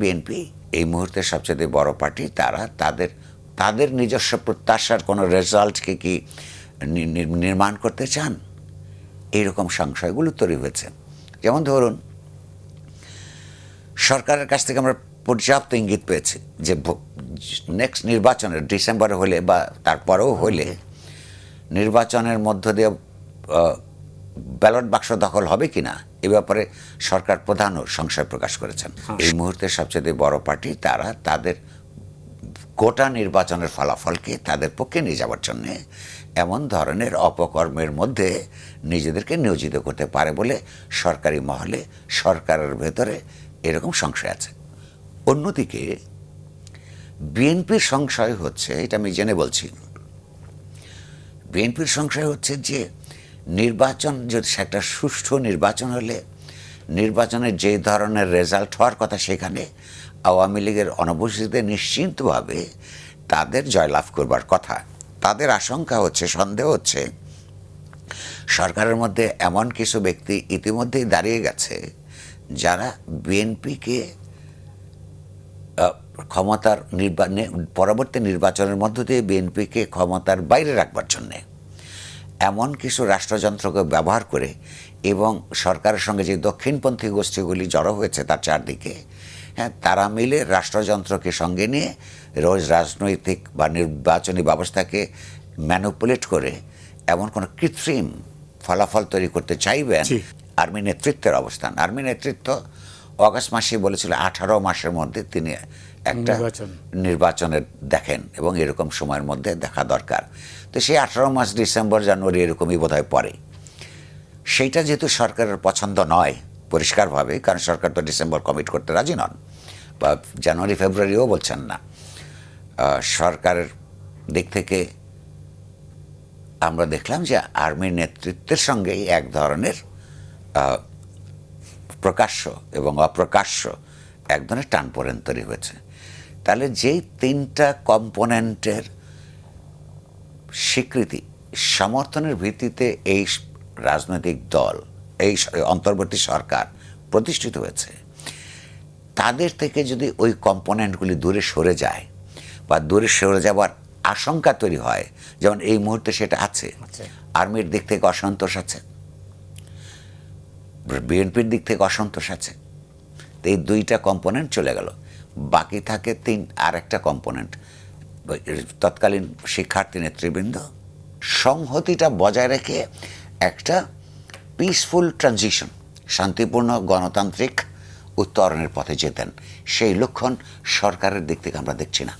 BNP এই মুহূর্তে সবচেয়ে বড় পার্টি তারা। তাদের তাদের নিজস্ব প্রত্যাশার কোনো রেজাল্টকে কি নির্মাণ করতে চান? এইরকম সংশয়গুলো তৈরি হয়েছে। যেমন ধরুন সরকারের কাছ থেকে আমরা পর্যাপ্ত ইঙ্গিত পেয়েছি যে নেক্সট নির্বাচনের ডিসেম্বরে হলে বা তারপরেও হলে নির্বাচনের মধ্য দিয়ে ব্যালট বাক্স দখল হবে কিনা এ ব্যাপারে সরকার প্রধানও সংশয় প্রকাশ করেছেন। এই মুহূর্তে সবচেয়ে বড় পার্টি তারা তাদের গোটা নির্বাচনের ফলাফলকে তাদের পক্ষে নিয়ে যাওয়ার জন্যে এমন ধরনের অপকর্মের মধ্যে নিজেদেরকে নিয়োজিত করতে পারে বলে সরকারি মহলে সরকারের ভেতরে এরকম সংশয় আছে। অন্যদিকে বিএনপির সংশয় হচ্ছে এটা আমি জেনে বলছি বিএনপির সংশয় হচ্ছে যে নির্বাচন যদি একটা সুষ্ঠু নির্বাচন হলে নির্বাচনের যে ধরনের রেজাল্ট হওয়ার কথা সেখানে আওয়ামী লীগের অনুপস্থিতিতে নিশ্চিন্তভাবে তাদের জয়লাভ করবার কথা। তাদের আশঙ্কা হচ্ছে, সন্দেহ হচ্ছে, সরকারের মধ্যে এমন কিছু ব্যক্তি ইতিমধ্যেই দাঁড়িয়ে গেছে যারা বিএনপিকে ক্ষমতার নির্বাচনে পরবর্তী নির্বাচনের মধ্য দিয়ে বিএনপিকে ক্ষমতার বাইরে রাখবার জন্যে। এমন কিছু রাষ্ট্রযন্ত্রকে ব্যবহার করে এবং সরকারের সঙ্গে যে দক্ষিণপন্থী গোষ্ঠীগুলি জড়ো হয়েছে তার চারদিকে হ্যাঁ তারা মিলে রাষ্ট্রযন্ত্রকে সঙ্গে নিয়ে রোজ রাজনৈতিক বা নির্বাচনী ব্যবস্থাকে ম্যানুপুলেট করে এমন কোনো কৃত্রিম ফলাফল তৈরি করতে চাইবেন আর্মি নেতৃত্বের অবস্থান। আর্মি নেতৃত্ব অগাস্ট মাসে বলেছিল আঠারো মাসের মধ্যে তিনি একটা নির্বাচন। নির্বাচনের দেখেন এবং এরকম সময়ের মধ্যে দেখা দরকার। তো সেই আঠারো মাস ডিসেম্বর জানুয়ারি এরকমই বোধহয় পরে সেইটা যেহেতু সরকারের পছন্দ নয় পরিষ্কারভাবে কারণ সরকার তো ডিসেম্বর কমিট করতে রাজি নন বা জানুয়ারি ফেব্রুয়ারিও বলছেন না। সরকারের দিক থেকে আমরা দেখলাম যে আর্মির নেতৃত্বের সঙ্গেই এক ধরনের প্রকাশ্য এবং অপ্রকাশ্য এক ধরনের টানপোড়েন তৈরি হয়েছে তাহলে যেই তিনটা কম্পোনেন্টের স্বীকৃতি সমর্থনের ভিত্তিতে এই রাজনৈতিক দল এই অন্তর্বর্তী সরকার প্রতিষ্ঠিত হয়েছে তাদের থেকে যদি ওই কম্পোনেন্টগুলি দূরে সরে যায় বা দূরে সরে যাওয়ার আশঙ্কা তৈরি হয় যেমন এই মুহূর্তে সেটা আছে। আর্মির দিক থেকে অসন্তোষ আছে বিএনপির দিক থেকে অসন্তোষ আছে। তো এই দুইটা কম্পোনেন্ট চলে গেল। বাকি থাকে তিন আর একটা কম্পোনেন্ট তৎকালীন শিক্ষার্থী নেতৃবৃন্দ সংহতিটা বজায় রেখে একটা পিসফুল ট্রানজিশন শান্তিপূর্ণ গণতান্ত্রিক উত্তরণের পথে যেতেন। সেই লক্ষণ সরকারের দিক থেকে আমরা দেখছি না।